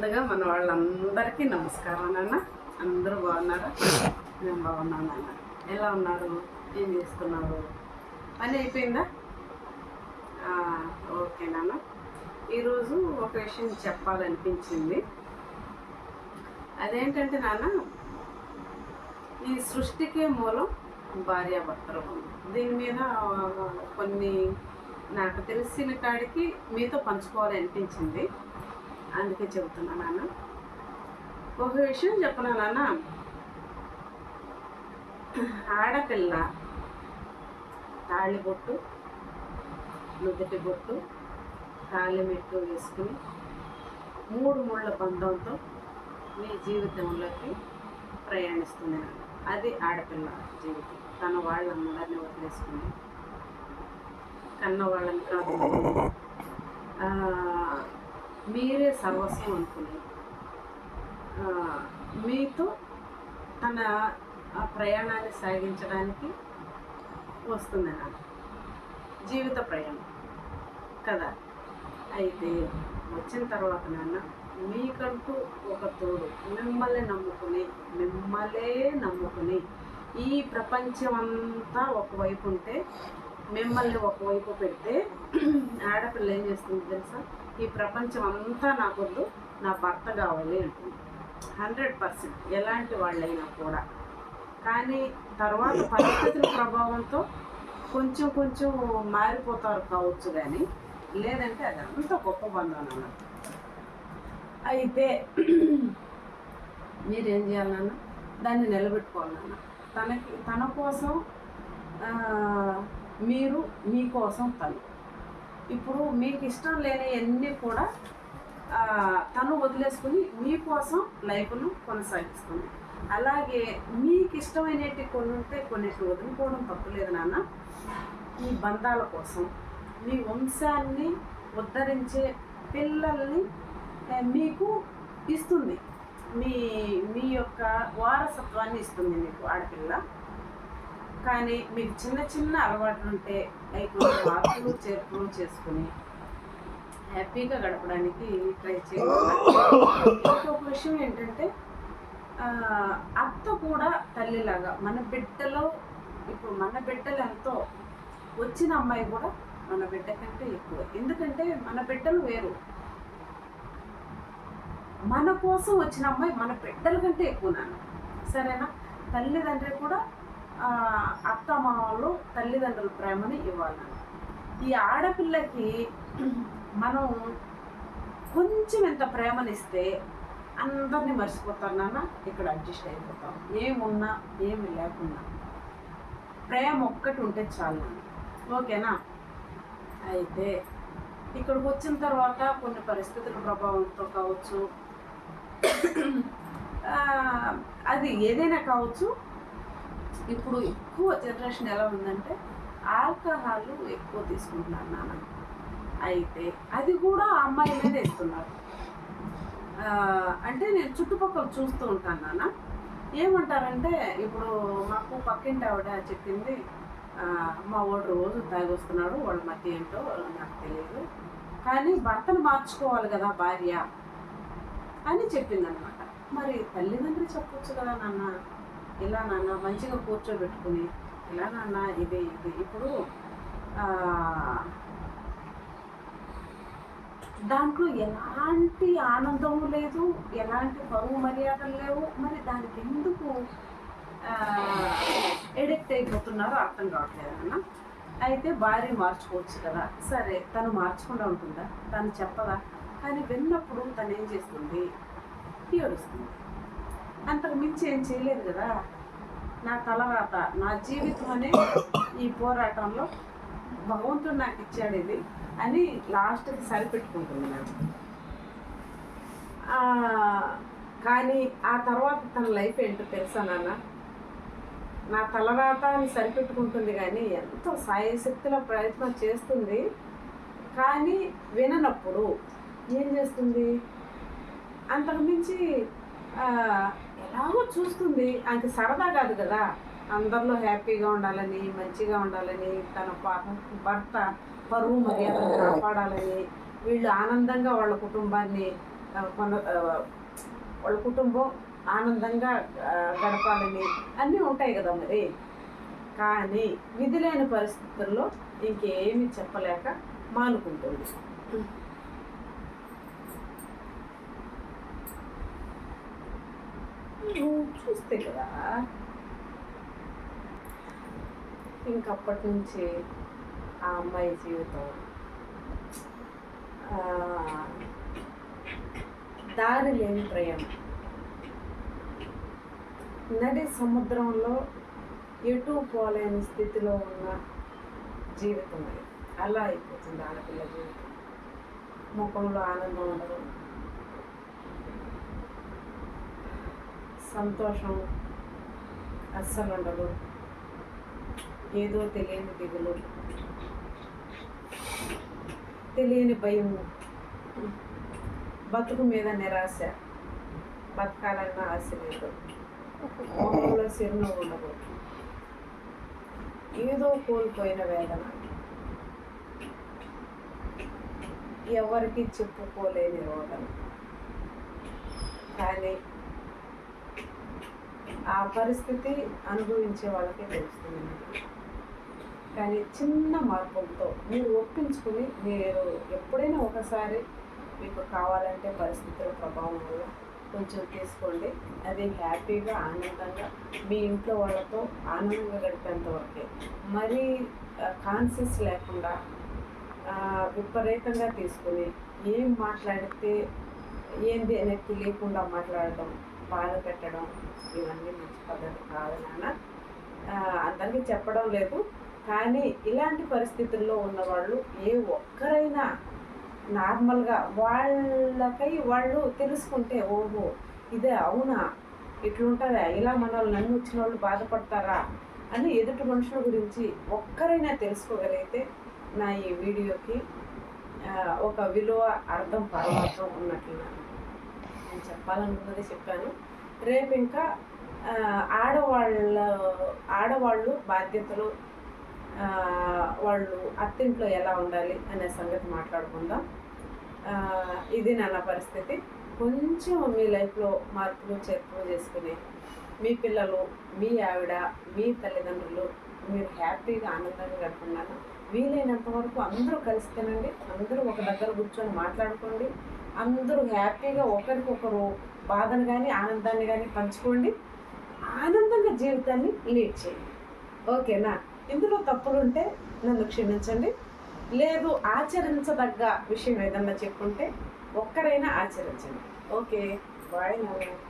ముందుగా మన వాళ్ళందరికీ నమస్కారం నాన్న. అందరూ బాగున్నారా? నేను బాగున్నాను నాన్న. ఎలా ఉన్నారు? ఏం చేస్తున్నారు? పని అయిపోయిందా? ఓకే నాన్న. ఈరోజు ఒక విషయం చెప్పాలనిపించింది. అదేంటంటే నాన్న ఈ సృష్టికే మూలం భార్యాభర్తలు. దీని మీద కొన్ని నాకు తెలిసిన కాడికి మీతో పంచుకోవాలి అనిపించింది అందుకే చెబుతున్నా నాన్న. ఒక విషయం చెప్పనా నాన్న? ఆడపిల్ల తాళి బొట్టు నుదుటి బొట్టు తాళిమెట్టు వేసుకుని మూడు ముళ్ళ బంధంతో మీ జీవితంలోకి ప్రయాణిస్తున్నాను అది ఆడపిల్ల జీవితం. తన వాళ్ళందరినీ వదిలేసుకుని. కన్న వాళ్ళని కాదు మీరే సర్వస్వం అనుకుని మీతో తన ఆ ప్రయాణాన్ని సాగించడానికి వస్తుంది నాకు జీవిత ప్రయాణం. కదా? అయితే వచ్చిన తర్వాత నాన్న మీకంటూ ఒక తోడు మిమ్మల్ని నమ్ముకుని మిమ్మల్నే నమ్ముకుని ఈ ప్రపంచం అంతా ఒకవైపు ఉంటే మిమ్మల్ని ఒకవైపు పెడితే ఆడపిల్ల ఏం చేస్తుంది తెలుసా? ఈ ప్రపంచం అంతా నాకొద్దు నా భర్త కావాలి అంటుంది. హండ్రెడ్ పర్సెంట్ ఎలాంటి వాళ్ళైనా కూడా. కానీ తర్వాత పరిస్థితుల ప్రభావంతో కొంచెం కొంచెం మారిపోతారు కావచ్చు కానీ లేదంటే అదంతా గొప్ప బంధం అన్నమాట. అయితే మీరేం చేయాలన్నా దాన్ని నిలబెట్టుకోవాలన్నా తనకి తన కోసం మీరు మీకోసం తను. ఇప్పుడు మీకు ఇష్టం లేని అన్నీ కూడా తను వదిలేసుకుని మీకోసం లైఫ్ను కొనసాగిస్తుంది. అలాగే మీకు ఇష్టమైనవి కొన్ని ఉంటే కొన్నిటి వదులుకోవడం తప్పులేదు నాన్న. ఈ బంధాల కోసం మీ వంశాన్ని ఉద్ధరించే పిల్లల్ని మీకు ఇస్తుంది. మీ మీ యొక్క వారసత్వాన్ని ఇస్తుంది మీకు ఆడపిల్ల. కానీ మీకు చిన్న చిన్న అలవాట్లు ఉంటే లైక్ కొంచెం మార్పులు చేర్పులు చేసుకుని హ్యాపీగా గడపడానికి ట్రై చేయాలి ఇంకొక విషయం ఏంటంటే అత్త కూడా తల్లిలాగా మన బిడ్డలో ఇప్పుడు మన బిడ్డలు ఎంతో వచ్చిన అమ్మాయి కూడా మన బిడ్డ కంటే ఎక్కువ. ఎందుకంటే మన బిడ్డలు వేరు. మన కోసం వచ్చిన అమ్మాయి మన బిడ్డల కంటే ఎక్కువ నాన్న. సరేనా? తల్లిదండ్రి కూడా అత్త మామలు తల్లిదండ్రుల ప్రేమని ఇవ్వాలి ఈ ఆడపిల్లకి మనం కొంచెం ఎంత ప్రేమనిస్తే అందరినీ మర్చిపోతారు నాన్న ఇక్కడ అడ్జస్ట్ అయిపోతాం. ఏమున్నా ఏమి లేకున్నా. ప్రేమ ఒక్కటి ఉంటే చాలు ఓకేనా? అయితే ఇక్కడికి వచ్చిన తర్వాత కొన్ని పరిస్థితుల ప్రభావంతో కావచ్చు అది ఏదైనా కావచ్చు ఇప్పుడు ఎక్కువ జనరేషన్ ఎలా ఉందంటే ఆల్కహాల్ ఎక్కువ తీసుకుంటున్నారు నాన్న. అయితే అది కూడా అమ్మాయి మీద ఇస్తున్నారు అంటే నేను చుట్టుపక్కల చూస్తూ ఉంటాను నాన్న. ఏమంటారంటే ఇప్పుడు మాకు పక్కింటి ఆవిడ చెప్పింది మా వాడు రోజు తాగి వస్తున్నాడు వాళ్ళ మధ్య ఏంటో నాకు తెలియదు. కానీ భర్తను మార్చుకోవాలి కదా భార్య అని చెప్పిందనమాట మరి తల్లిదండ్రులు చెప్పొచ్చు కదా నాన్న. ఇలా నాన్న మంచిగా కూర్చోబెట్టుకుని ఇలా నాన్న ఇది ఇది. ఇప్పుడు దాంట్లో ఎలాంటి ఆనందము లేదు ఎలాంటి పరువు మర్యాదలు లేవు మరి దానికి ఎందుకు ఎడిక్ట్ అయిపోతున్నారో అర్థం కావట్లేదు అన్న అయితే భార్య మార్చుకోవచ్చు కదా. సరే తను మార్చకుండా ఉంటుందా? తను చెప్పదా? కానీ విన్నప్పుడు తను ఏం చేస్తుంది? ఏడుస్తుంది. అంతకు మించి ఏం చేయలేదు కదా. నా తలరాత నా జీవితంలోనే ఈ పోరాటంలో భగవంతుడు నాకు ఇచ్చాడు ఇది అని లాస్ట్కి సరిపెట్టుకుంటుంది నాకు కానీ ఆ తర్వాత తన లైఫ్ ఏంటో తెలుసా నాన్న? నా తలరాత అని సరిపెట్టుకుంటుంది కానీ ఎంతో సాయశక్తిలో ప్రయత్నం చేస్తుంది. కానీ విననప్పుడు ఏం చేస్తుంది? అంతకు ఎలాగో చూస్తుంది. ఆమెకి సరదా కాదు కదా. అందరిలో హ్యాపీగా ఉండాలని మంచిగా ఉండాలని తన పాప భర్త పరువు మర్యాదలు కాపాడాలని వీళ్ళు ఆనందంగా వాళ్ళ కుటుంబాన్ని కొన వాళ్ళ కుటుంబం ఆనందంగా గడపాలని అన్నీ ఉంటాయి కదా మరి. కానీ విధి లేని పరిస్థితుల్లో ఇంకేమీ చెప్పలేక మానుకుంటుంది. చూస్తే కదా. ఇంకప్పటి నుంచి ఆ అమ్మాయి జీవితం. దారి లేని ప్రయాణం. నడి సముద్రంలో ఎటు పోలేని స్థితిలో ఉన్న జీవితం అది అలా అయిపోతుంది ఆడపిల్ల జీవితం. ముఖంలో ఆనందం ఉండదు. సంతోషం అస్సలు ఉండదు. ఏదో తెలియని దిగులు తెలియని భయము. బతుకు మీద నిరాశ బతకాలన్న ఆశ లేదు. మొహంలో చిరునవ్వు ఉండదు. ఏదో కోల్పోయిన వేదన. ఎవరికి చెప్పుకోలేని రోగం. కానీ ఆ పరిస్థితి అనుభవించే వాళ్ళకే తెలుస్తుంది. కానీ చిన్న మార్పులతో మీరు ఒప్పించుకుని మీరు ఎప్పుడైనా ఒకసారి మీకు కావాలంటే పరిస్థితుల ప్రభావం వల్ల కొంచెం తీసుకోండి. అది హ్యాపీగా ఆనందంగా మీ ఇంట్లో వాళ్ళతో ఆనందంగా గడిపేంత వరకే. మరీ కాన్షియస్ లేకుండా విపరీతంగా తీసుకుని ఏం మాట్లాడితే ఏంది అనేది తెలియకుండా మాట్లాడటం బాధ పెట్టడం ఇవన్నీ మంచి పద్ధతి కాదు నాన్న. అందరికీ చెప్పడం లేదు. కానీ ఇలాంటి పరిస్థితుల్లో ఉన్నవాళ్ళు ఏ ఒక్కరైనా నార్మల్గా వాళ్ళకై వాళ్ళు తెలుసుకుంటే ఓహో ఇదే అవునా? ఇట్లుంటుందా? ఇలా మన వాళ్ళు నన్ను వచ్చిన వాళ్ళు బాధపడతారా? అని ఎదుటి మనుషుల గురించి ఒక్కరైనా తెలుసుకోగలిగితే నా ఈ వీడియోకి ఒక విలువ అర్థం పరమార్థం ఉన్నట్లు నాకు. నేను చెప్పాలనుకున్నది చెప్పాను. రేపు ఇంకా ఆడవాళ్ళ ఆడవాళ్ళు బాధ్యతలు వాళ్ళు అత్తింట్లో ఎలా ఉండాలి అనే సంగతి మాట్లాడుకుందాం. ఇది నా పరిస్థితి. కొంచెం మీ లైఫ్లో మార్పులు చేర్పులు చేసుకుని మీ పిల్లలు మీ ఆవిడ మీ తల్లిదండ్రులు మీరు హ్యాపీగా ఆనందంగా గడుపున్నాను వీలైనంత వరకు అందరూ కలిసి తినండి. అందరూ ఒక దగ్గర కూర్చొని మాట్లాడుకోండి. అందరూ హ్యాపీగా ఒకరికొకరు బాధను కానీ ఆనందాన్ని కానీ పంచుకోండి. ఆనందంగా జీవితాన్ని లీడ్ చేయండి. ఓకేనా? ఇందులో తప్పులుంటే నన్ను క్షమించండి. లేదు ఆచరించదగ్గ విషయం ఏదన్నా చెప్పుంటే ఒక్కరైనా ఆచరించండి. ఓకే. బాయ్ నాన్న